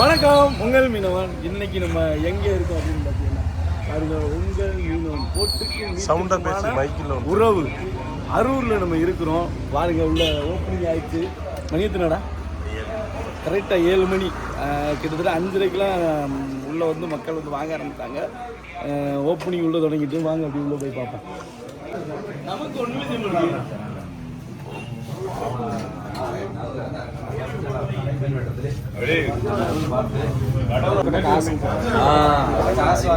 வணக்கம் உங்கள் மீனவன். இன்னைக்கு நம்ம எங்க இருக்கோம் அப்படின்னு பார்த்தீங்கன்னா பாருங்க உங்கள் மீனவன் போட்டுக்கு சவுண்டா பேசி மைக்கில். உறவு. அரூர்ல நம்ம இருக்கிறோம். பாருங்க உள்ள ஓப்பனிங் ஆயிடுச்சு. மணி எத்தனைடா கரெக்டாக ஏழு மணி. கிட்டத்தட்ட அஞ்சரைக்கெலாம் உள்ளே வந்து மக்கள் வந்து வாங்க ஆரம்பித்தாங்க ஓப்பனிங் உள்ள தொடங்கிட்டு வாங்க அப்படி உள்ளே போய் பார்ப்போம். நமக்கு ஒன்றுமே செய்ய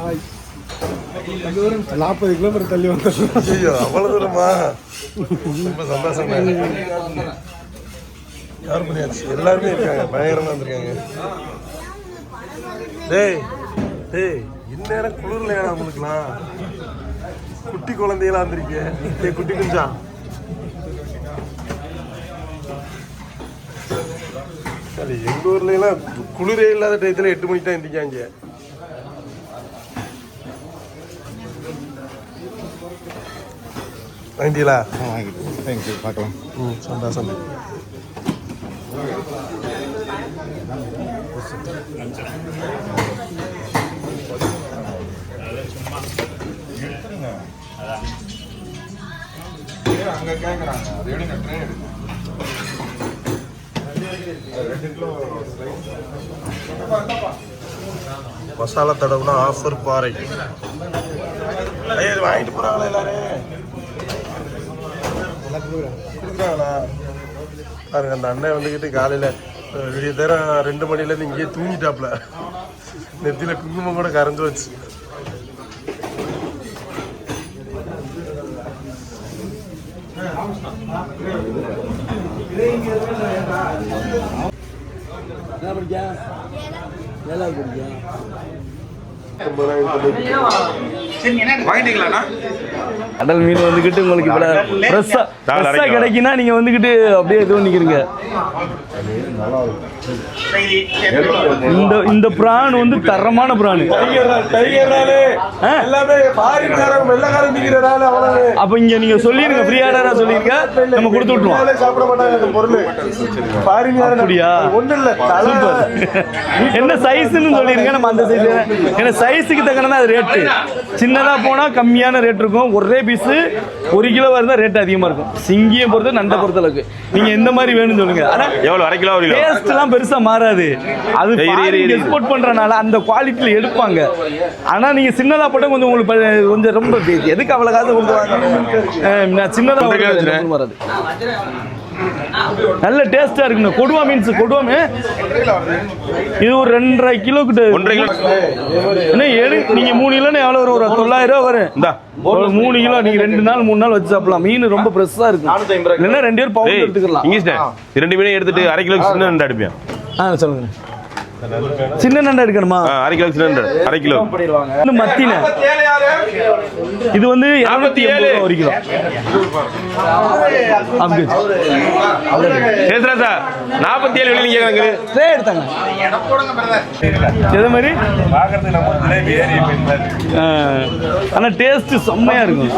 முடியும் நாற்பது கிலோமீட்டர் தள்ளி வந்துடலாம் ஐயோ அவ்வளோ தூரமா? ரொம்ப சந்தோஷமா யார் பண்ணியாச்சு? எல்லாருமே இருக்காங்க. பயங்கரமாக வந்திருக்காங்க. டேய் டேய் இந்நேரம் குளிர்ல ஏன்னா உங்களுக்குலாம் குட்டி குழந்தையெல்லாம் வந்திருக்கீங்க டேய் குட்டி குஞ்சா? சரி எங்கள் ஊர்லாம் குளிரே இல்லாத டயத்தில் எட்டு மணிக்கு தான் எந்திரிக்காங்க. வாங்கிட்டீங்களா? தேங்க்யூ பார்க்கலாம் ம் சந்தோஷம் அங்கே கேட்குறாங்க அது எடுங்க ட்ரெயின் எடுங்க ரெண்டு கிலோ மசாலா தடவுனா ஆஃபர் பாறை. வாங்கிட்டு போறாங்களா எல்லாரும்? கொடுக்குறாங்களா பாருங்க அந்த அண்ணன் வந்துக்கிட்டு காலையில் விடிய நேரம் ரெண்டு மணிலேருந்து இங்கேயே தூங்கிட்டாப்ல. நெத்தியில் குங்குமம் கூட கரைஞ்சு வச்சு. என்ன படிக்கா ஏழாவது படிக்கா வாங்கிட்டீங்களாண்ணா? கடல் மீன் வந்துக்கிட்டு உங்களுக்கு இப்போ ஃப்ரெஷ்ஷாக ஃப்ரெஷ்ஷாக கிடைக்குன்னா நீங்கள் வந்துக்கிட்டு அப்படியே இது பண்ணிக்கிறீங்க. இந்த இந்த பிரான் வந்து தரமான பிரான். எல்லாமே அப்போ இங்கே நீங்கள் சொல்லிடுங்க ஃப்ரீ ஆர்டராக சொல்லிருங்க. நம்ம கொடுத்து இந்தியாவிலே சாப்பிட மாட்டாங்க அந்த பொருள் அப்படியா? ஒன்றும் இல்லை என்ன சைஸ்னு சொல்லிருங்க நம்ம அந்த சைஸ் ஏன்னா சைஸுக்கு தக்கன அது ரேட்டு சின்னதாக போனால் கம்மியான ரேட் இருக்கும். ஒரே பீஸு ஒரு கிலோ இருந்தால் ரேட் அதிகமாக இருக்கும். சிங்கியை பொறுத்து நண்டை பொறுத்தளவுக்கு. நீங்கள் எந்த மாதிரி வேணும்னு சொல்லுங்க. ஆனால் எவ்வளவு? அரை கிலோ ஒரு கிலோ பெருசாக மாறாது அது. எக்ஸ்போர்ட் பண்ணுறனால அந்த குவாலிட்டியில் எடுப்பாங்க ஆனால் நீங்கள் சின்னதாக போட்டால் கொஞ்சம் உங்களுக்கு கொஞ்சம் ரொம்ப எதுக்கு அவ்வளோ காசு கொடுக்குறாங்க கிலோ வச்சுரு. வராது நல்ல டேஸ்டா இருக்குண்ணா. கொடுவா மீன்ஸ் கொடுவா இது ஒரு ரெண்டரை கிலோ கிட்ட ஒன்றரை கிலோ. என்ன ஏழு நீங்க மூணு கிலோன்னு எவ்வளவு வரும் ஒரு தொள்ளாயிரம் ரூபா வரும். இந்தா. ஒரு மூணு கிலோ நீங்க ரெண்டு நாள் மூணு நாள் வச்சு சாப்பிடலாம். மீன் ரொம்ப ஃப்ரெஷ்ஷா இருக்கும் இல்லைன்னா ரெண்டு பேரும் பவுன் எடுத்துக்கலாம். ரெண்டு மீனையும் எடுத்துட்டு அரை கிலோ சின்ன ரெண்டு அடிப்பேன். ஆ சொல்லுங்க சின்ன நண்டை எடுக்கணுமா? அரை கிலோ சிலிண்டர் அரை கிலோ. இன்னும் மத்தின. இது வந்து இரநூத்தி எண்பது ரூபா ஒரு கிலோ. அப்படி சேதுராஜா நாற்பத்தி ஏழு வெளியே கேட்குறாங்க ட்ரே எடுத்தாங்க. எது மாதிரி? பார்க்கறதுக்கு நம்ம ஜிலேபி ஏரி மீன் மாதிரி ஆ, ஆனா டேஸ்ட் செம்மையா இருக்கும்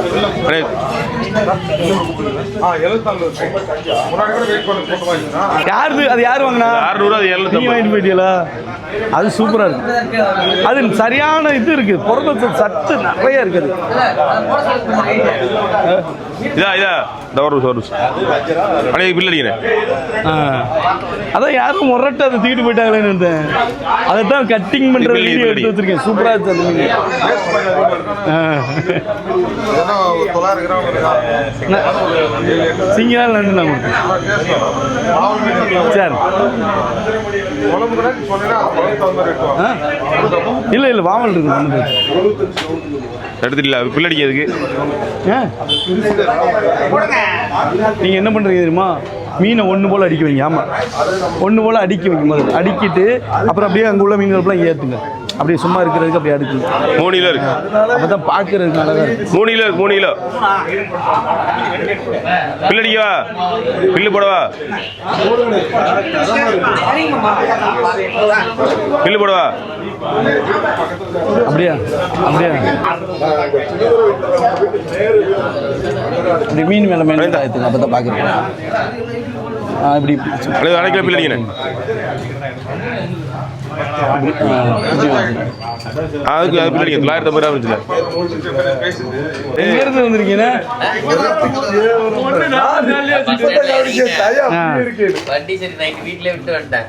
யாரு அது யாரு வாங்கினா? அறுநூறு அது எழுநூத்தி வாங்கிட்டு போயிட்டீங்களா? Thank you. அது சூப்பரா இருக்கு. அது சரியான இது இருக்கு. புரதத்து சத்து நிறைய இருக்குது. இதா இதா. இந்த ஒரு நிமிஷம், ஒரு நிமிஷம். அண்ணே பில் அடிக்கிறேன். அதான் யாரும் முரட்டு அதை தூக்கிட்டு போயிட்டாங்களேன்னு இருந்தேன். அதை தான் கட்டிங் பண்ற இப்படி, வீடியோ. எடுத்து வச்சிருக்கேன். சூப்பரா இருந்துச்சு சிங்கிளாக நண்டு நான் கொடுத்தேன்? சரி. இல்ல இல்ல வாமல் இருக்கு ஒண்ணும் பிரச்சனை எடுத்துட்டீங்களா? பில் அடிக்கிறதுக்கு இல்ல. ஆ? நீங்க என்ன பண்றீங்க தெரியுமா? மீனை ஒண்ணு போல அடிக்க வைங்க ஆமா. ஒண்ணு போல அடிக்க வைங்க முதல்ல. அடிக்கிட்டு அப்புறம் அப்படியே அங்க உள்ள மீன்களுக்குலாம் ஏத்துங்க. அப்படியே சும்மா இருக்கிறதுக்கு அப்படியே அடுக்குங்க மூணு கிலோ இருக்கு. அப்பதான் பாக்குறதுக்கு அழகா இருக்கும் மூணு கிலோ இருக்கு மூணு கிலோ பில்லு போடவா? பில்லு போடவா? அப்படியா? அப்படியா? இப்படி மீன் மேல மீன் ஆயிடுங்க அப்பதான் பாக்குறேன் ஆ இப்படி. இப்படி. அல்லது அதுக்கு அது பில் அடிக்க தொள்ளாயிரத்தி ஐம்பது ரூபா இருந்துச்சுல எங்க இருந்து வந்திருக்கீங்க. வண்டி சரி வீட்லயே விட்டு வந்துட்டேன்.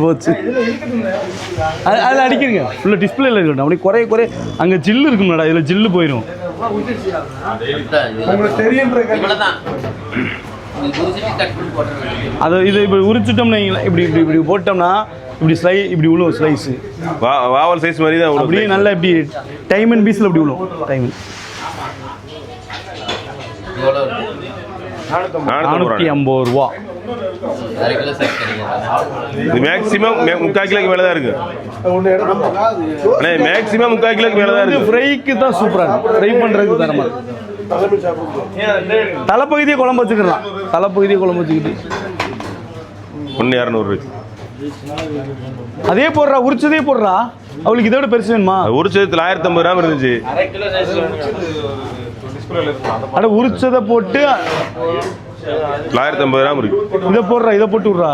போச்சு. அதில் அடிக்கிறீங்க. ஃபுல்லாக டிஸ்பிளேல இருக்கட்டும் அப்படி குறைய குறைய அங்கே ஜில்லு இருக்கும்லடா. இதில் ஜில்லு போயிடும் உங்களுக்கு தெரியுன்ற அதை இது இப்படி உரிச்சிட்டோம்னா இப்படி இப்படி இப்படி போட்டோம்னா இப்படி ஸ்லை இப்படி விழுவும் ஸ்லைஸு வா வாவல் சைஸ் மாதிரி தான் அப்படியே. நல்லா இப்படி டைம் அண்ட் பீஸில் இப்படி விழுவும் டைம் நானூற்றி ஐம்பது ரூபா. இது மேக்ஸிமம் முக்கால் கிலோக்கு மேலே தான் இருக்கு மேக்ஸிமம் முக்கால் கிலோக்கு மேலே தான் இருக்கு. ஃப்ரைக்கு தான் சூப்பராக ஃப்ரை பண்ணுறதுக்கு தரமா தலைமை சாப்பிடுவோம் தலைப்பகுதியை குழம்பு வச்சுக்கலாம். தலைப்பகுதியை குழம்பு வச்சுக்கிட்டு. ஒன்று இரநூறு. அதே போடுறா உரிச்சதே போடுறா. அவளுக்கு இதை விட பெருசு வேணுமா? சேர்த்து ஆயிரத்தி ஐம்பது கிராம் இருந்துச்சு. அட உரிச்சதை போட்டு தொள்ளாயிரத்தி ஐம்பது கிராம் இருக்கு. இதை போடுறா இதை போட்டு விட்றா.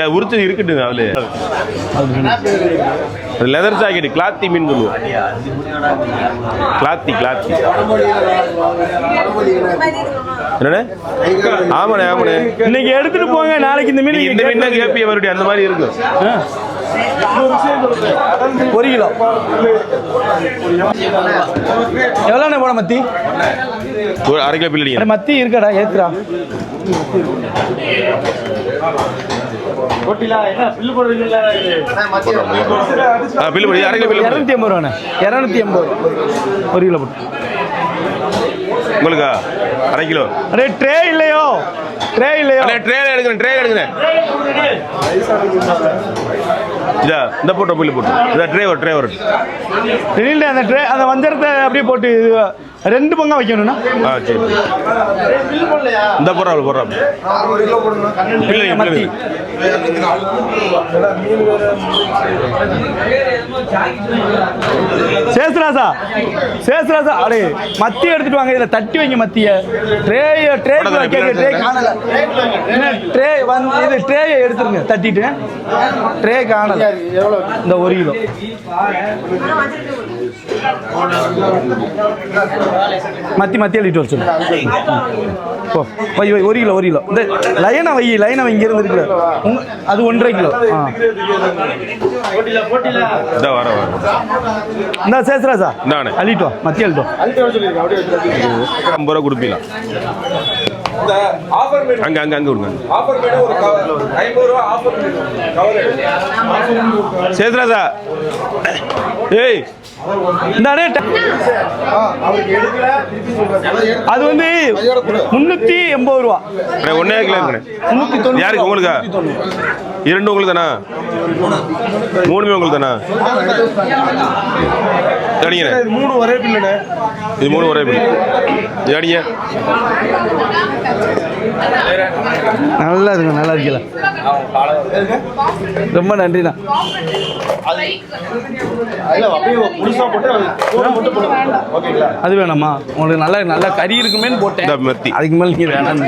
ஏன் உரிச்சது இருக்குட்டுங்க அது லெதர் ஜாக்கெட் கிளாத்தி மீன் சொல்லுவோம் கிளாத்தி கிளாத்தி என்னண்ணே? ஆமாண்ணே ஆமாண்ணே. இன்னைக்கு எடுத்துட்டு போங்க நாளைக்கு இந்த மீன் இந்த மீன் தான் கேப்பிய மறுபடியும் அந்த மாதிரி இருக்கும். ஒரு கிலோ. எவ்வளோண்ணே போட மத்தி? ஒரு அரை கிலோ பில்லடிங்க. மத்தி இருக்காடா ஏத்துறா. பில்லு போடு அரை கிலோ பில்லு போடு. இரநூத்தி ஐம்பது ரூபாண்ணே. இரநூத்தி ஐம்பது. ஒரு கிலோ போட்டு. உங்களுக்கா? அரை கிலோ. அடே ட்ரே இல்லையோ? ட்ரே இல்லையோ? ட்ரே எடுக்கிறேன் ட்ரே எடுக்கிறேன் இதா இந்த போட்டோ பில்லு போட்டு. இதா ட்ரே ஒரு ட்ரே ஒரு. இல்லை அந்த ட்ரே அந்த வஞ்சரத்தை அப்படியே போட்டு ரெண்டு பங்கா வைக்கணும்னா ஆ சரி. இந்த போடுறா அவள் போடுறா. பில்லு. மத்தி. சேசுராசா சேசுராசா. அடே மத்தி எடுத்துட்டு வாங்க. இதுல தட்டி வைங்க மத்திய. ட்ரே ட்ரே கேட்க ட்ரே காணல. ட்ரே வந்து இது ட்ரேயை எடுத்துருங்க. தட்டிட்டு. ட்ரே காணல. இந்த ஒரு கிலோ. மத்தி மத்தி எழுதிட்டு வர சொல்லு. போ. வை வை ஒரு கிலோ ஒரு கிலோ. இந்த லைனை வை லைனை வை இங்கிருந்து இருக்குல்ல உங்க அது ஒன்றரை கிலோ. ஆ. இதா வர வர. இந்த சேசுராசா இந்தாண்ணே. அள்ளிட்டு வா மத்தி அள்ளிட்டு வா. ஐம்பது ரூபா கொடுப்பீங்களா? இந்த அங்க அங்க அங்க விடுங்க சேதுராஜா ஏய் இந்த அது வந்து முந்நூற்றி எண்பது ரூபா. ஒண்ணே கிலோ யாருக்கு உங்களுக்கா? இரண்டு உங்களுக்கு தானா மூணுமே உங்களுக்கு தானா மூணு ஒரே பில்லுண்ணே. இது மூணு ஒரே அடிங்க நல்லா இருக்குங்க நல்லா இருக்கல ரொம்ப நன்றிண்ணா. அது வேணாமா உங்களுக்கு நல்லா நல்லா கறி இருக்குமேன்னு போட்டேன். அதுக்கு மேலே நீங்கள் வேணாம்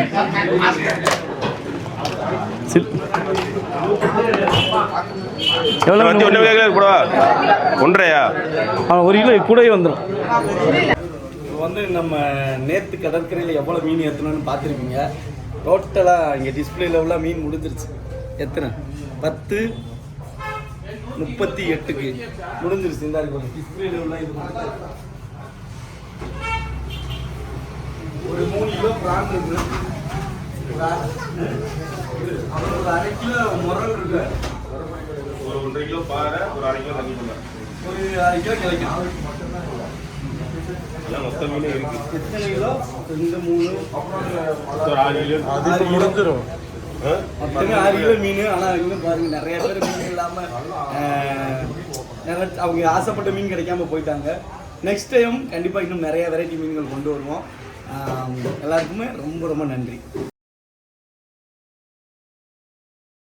எவ்வளோ மெத்தி ஒன்றே கிலோ கூடவா ஒன்றரையா? ஒரு கிலோ கூடவே வந்துடும் வந்து நம்ம நேற்று கடற்கரையில் எவ்வளோ மீன் ஏற்றணும்னு பார்த்துருப்பீங்க டோட்டலாக இங்கே டிஸ்பிளேல உள்ள மீன் முடிஞ்சிருச்சு? எத்தனை? பத்து முப்பத்தி எட்டுக்கு முடிஞ்சிருச்சு. இந்த டிஸ்பிளேல உள்ள இது. ஒரு மூணு கிலோ பிரான் இருக்கு. அப்புறம் ஒரு அரை கிலோ முரல் இருக்கு. ஒரு ஒன்றரை கிலோ பாறை ஒரு அரை கிலோ தண்ணி ஒரு அரை கிலோ கிடைக்கும் மொத்த மீனே இருக்கு எத்தனை கிலோ ரெண்டு மூணு ஒரு ஆறு கிலோ அது இப்போ முடிஞ்சிடும் மொத்தமே ஆறு கிலோ மீன் ஆனால் இன்னும் பாருங்க நிறைய பேர் மீன் இல்லாமல் நிறைய அவங்க ஆசைப்பட்ட மீன் கிடைக்காம போயிட்டாங்க நெக்ஸ்ட் டைம் கண்டிப்பாக இன்னும் நிறைய வெரைட்டி மீன்கள் கொண்டு வருவோம் எல்லாருக்குமே ரொம்ப ரொம்ப நன்றி.